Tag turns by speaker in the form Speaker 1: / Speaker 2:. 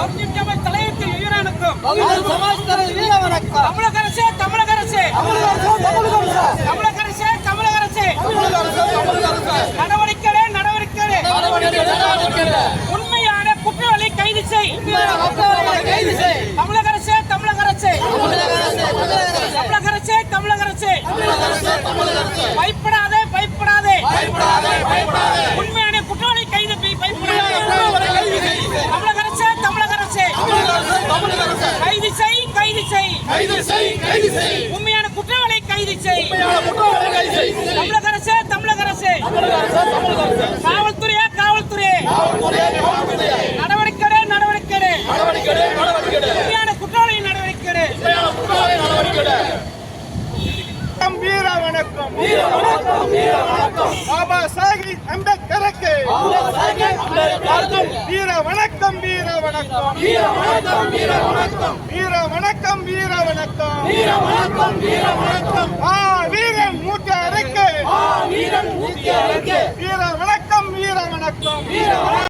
Speaker 1: தலையத்தில் வீரனுக்கும்
Speaker 2: தமிழக அரசே தமிழக அரசே.
Speaker 1: தமிழக அரசே. தமிழக அரசே
Speaker 2: நடவடிக்கைகளே நடவடிக்கைகளே. உண்மையான குற்றவாளி கைது செய்.
Speaker 1: கைது செய்
Speaker 2: கைது செய். உண்மையான குற்றவாளி கைது செய்.
Speaker 1: குற்றவாளி கைது செய்.
Speaker 2: தமிழக அரசே தமிழக அரசே.
Speaker 1: தமிழக அரசு தமிழக அரசு.
Speaker 2: காவல்துறையே காவல்துறையே.
Speaker 1: காவல்துறை காவல்துறை
Speaker 2: நடவடிக்கைகளே நடவடிக்கைகளே
Speaker 1: நடவடிக்கை நடவடிக்கை
Speaker 2: உண்மையான குற்றவாளி நடவடிக்கைகளே
Speaker 1: குற்றவாளி நடவடிக்கை
Speaker 3: வீர வணக்கம்
Speaker 1: வீர வணக்கம் வீர வணக்கம்
Speaker 3: பாபா சாஹிப்
Speaker 1: அம்பேத்கருக்கும்
Speaker 3: வீர வணக்கம் வீர வணக்கம்.
Speaker 1: வீர வணக்கம் வீர வணக்கம்.
Speaker 3: வீர வணக்கம் வீர வணக்கம்.
Speaker 1: வீர வணக்கம் வீர வணக்கம்.
Speaker 3: ஆ வீரன் மூச்சாருக்கு
Speaker 1: ஆ வீரன் ஊட்டியருக்கு
Speaker 3: வீர வணக்கம் வீர வணக்கம்.
Speaker 1: வீர வணக்கம்.